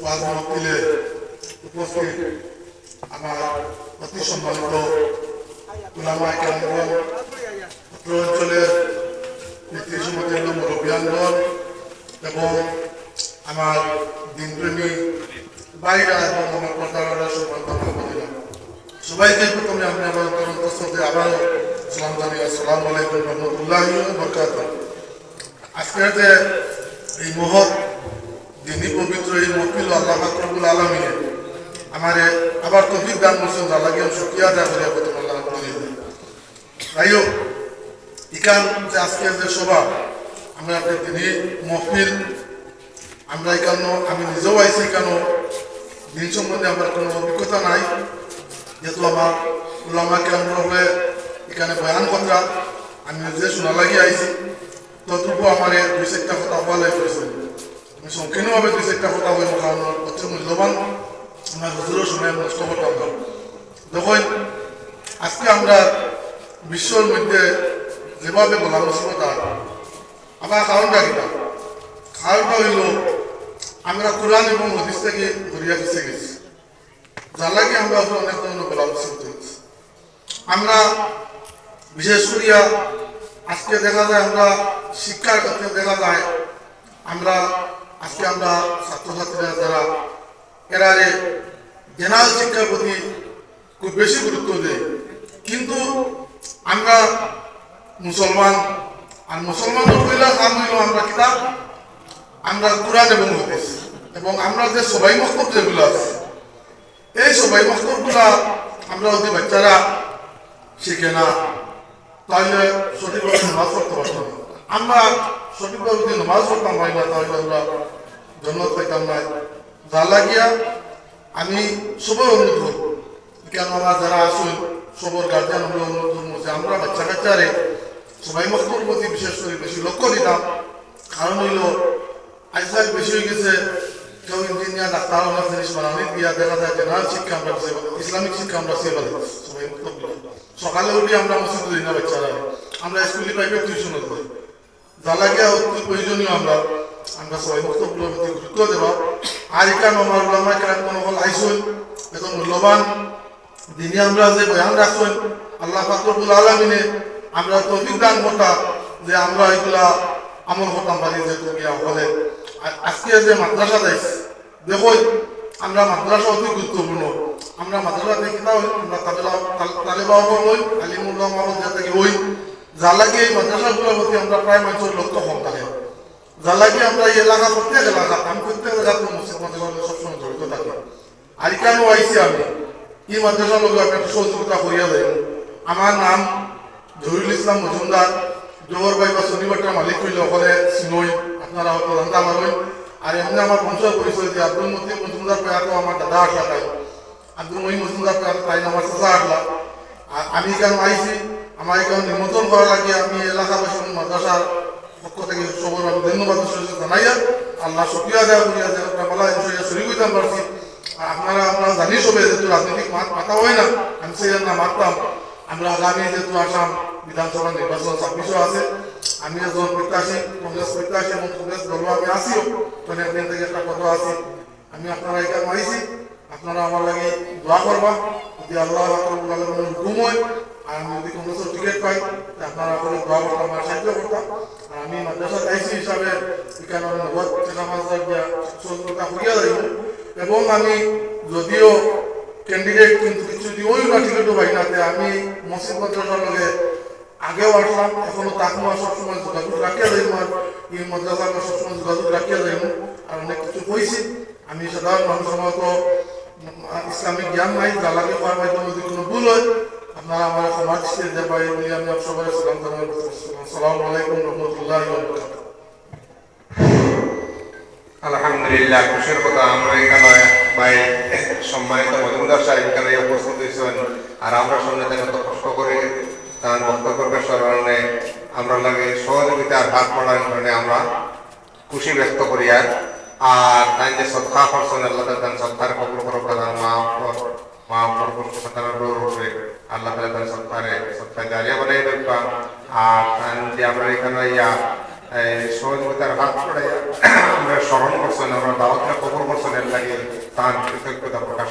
ওয়াজ উপস্থিত আমার অতি সম্মানিত অঞ্চলের নীতিসম্মতের মুরব্বিয়ানগণ এবং আমার দিনপ্রেমী বাইরা এবং আমার আমি আমার অন্তঃস্থতে আবার সালাম জানাই আসসালামু আলাইকুম রহমতুল্লাহ আজকের যে এই মহৎ দিনী পবিত্র এই মহফিল, আল্লাহ ফাকরুল আলমিনে আমার আবার তফিক দান করছেন যা লাগে শুক্রিয়া দেওয়া করে প্রথম আল্লাহ যাই হোক ইকান যে আজকের যে সভা, আমরা একটা দিনী মহফিল, আমরা এখানে আমি নিজেও আইছি কেন দিন সম্বন্ধে আমার কোনো অভিজ্ঞতা নাই। যেহেতু আমার উলামাকে আমরা হলে এখানে বয়ান কথা আমি নিজে শোনা লাগি আইছি। ততটুকু আমার দুই চারটা কথা বলে করেছে আমি সংকীর্ণভাবে দুই চারটা কথা বলে কারণ অতি মূল্যবান আমার হুজুরও শুনে নষ্ট করতাম না দেখুন, আজকে আমরা বিশ্বর মধ্যে যেভাবে বলা মুসিবতা আমার কারণটা কিনা কারণটা হইল, আমরা কোরআন এবং হদিস থেকে ধরিয়া পিছিয়ে গেছি। যার লাগে আমরা অনেক ধরনের বলা হয়েছে আমরা, বিশেষ করিয়া, আজকে দেখা যায় আমরা শিক্ষার ক্ষেত্রে দেখা যায়, আমরা আজকে আমরা ছাত্রছাত্রীরা যারা এরারে জেনারেল শিক্ষার প্রতি খুব বেশি গুরুত্ব দেয়, কিন্তু আমরা মুসলমান, আর কাম হইল আমরা কিতাব আমরা কোরআন এবং হদিস, এবং আমরা যে সবাই মক্তব যেগুলো আছে, এই সবাই মক্তবগুলা আমরা যদি বাচ্চারা শিখে না, তাহলে সঠিকভাবে নামাজ আমরা সঠিকভাবে যদি নামাজ পড়তাম না তাহলে আমরা জন্মত পাইতাম না যার লাগিয়া আমি সবার অনুরোধ করব কেন আমার যারা আসুন সবর গার্জিয়ান আমরা অনুরোধ করব যে আমরা বাচ্চা কাচ্চারে সবাই মক্তর প্রতি বিশেষ করে বেশি লক্ষ্য দিতাম। কারণ হইল, আজকাল বেশি হয়ে গেছে কেউ ইঞ্জিনিয়ার ডাক্তার অনেক জিনিস বানানি দিয়া দেখা যায় জেনারেল শিক্ষা আমরা ইসলামিক শিক্ষা আমরা সেবা দিই সবাই সকালে উঠে আমরা মসজিদে দিই না বাচ্চারা আমরা স্কুলে প্রাইভেট টিউশন করি লাগে অতি প্রয়োজনীয় আমরা। আমরা সবাই মক্তবগুলোর প্রতি দেব। আর এখানে হল আইসুন এত মূল্যবান। দিনে আমরা যে বয়ান রাখুন, আল্লাহ ফাকরুল আলমিনে আমরা তৌফিক দান করতাম যে আমরা এগুলা আমল করতাম পারি যে তুমি হলে। আর আজকে যে মাদ্রাসা যাইছে দেখো আমরা মাদ্রাসা অতি গুরুত্বপূর্ণ। আমরা মাদ্রাসা দেখি না আমরা তালেবা তালেবা হই, আলিমুল্লাহ যাতে হই যা লাগে এই মাদ্রাসাগুলোর প্রতি আমরা প্রায় মানুষের লক্ষ্য কম থাকে। যা লাগে আমরা এই এলাকা প্রত্যেক এলাকা আমি প্রত্যেক এলাকা মসজিদ মাদ্রাসা সবসময় জড়িত থাকি। আর কেন আইছি আমি। এই মাদ্রাসার লোক একটা সহযোগিতা করিয়া দেয়। আমার নাম জহিরুল ইসলাম মজুমদার। জোহর ভাই বা শনিবারটা মালিক হইলে ওখানে সিনই আপনারা হয়তো জানতে পারবেন। আর এমনি আমার বংশের পরিচয় যে আব্দুল মতিন মজুমদার পেয়াতো আমার দাদা আসলা তাই আব্দুল মহিম মজুমদার পেয়াতো তাই আমার চাচা আসলা আর আমি কেন আইছি আমার এখানে নিমন্ত্রণ করা লাগে। আমি এলাকাবাসী মাদ্রাসার পক্ষ থেকে সবর আমি ধন্যবাদ জানাইয়া আল্লাহ শুক্রিয়া দেওয়া করিয়া যে আপনার বলা শরীর হইতাম পারছি। আপনারা আমরা জানি সবে যেহেতু রাজনৈতিক মাত মাথা হয় না, আমি সেই জন্য মারতাম। আমরা আগামী যেহেতু আসাম বিধানসভা নির্বাচন ছাব্বিশও আছে। আমি একজন প্রত্যাশী, কংগ্রেস প্রত্যাশী এবং কংগ্রেস দল আমি আসিও মানে আপনার থেকে একটা কথা আছে। আমি আপনারা এখানে মারিছি আপনারা আমার লাগে দোয়া করবা। যদি আল্লাহ হুকুম হয় আর আমি যদি কংগ্রেসের টিকিট পাই আপনারা করে দোয়া করতাম, আমার সাহায্য করতাম। আর আমি মাদ্রাসা আইসি হিসাবে এখানে নগদ সহযোগিতা করিয়া যাইব এবং আমি যদিও ক্যান্ডিডেট কিন্তু কিছু দিওই না টিকিটও পাই না আমি মসজিদ মাদ্রাসার লগে আগেও আসলাম, এখনও তাকমা সবসময় যোগাযোগ রাখিয়া যাইব আর এই মাদ্রাসার সবসময় যোগাযোগ রাখিয়া যাইব। আর অনেক কিছু কইছি। আমি সাধারণ মানুষ আমার তো ইসলামিক জ্ঞান নাই যা লাগে হওয়ার মাধ্যমে যদি কোনো ভুল হয় আপনারা খুশির কথা আমরা এখানে সম্মানিত মজুমদার আর আমরা সামনে কারণে আমরা লাগে সহযোগিতার হাত বাড়ানোর কারণে আমরা খুশি ব্যক্ত করি আর। আর তাই যে সৎকা করছেন, আল্লাহ তার সৎকার কবুল করো প্রধান মা মা পরবর সন্তানের আল্লাহ তালা তার সত্তারে সত্তায় দাঁড়িয়ে বানাই দেখবা আর যে আমরা এখানে ইয়া সহযোগিতার হাত ছড়াইয়া আমরা স্মরণ করছেন, আমরা দাওয়াতটা কবর করছেন, এর লাগে তার কৃতজ্ঞতা প্রকাশ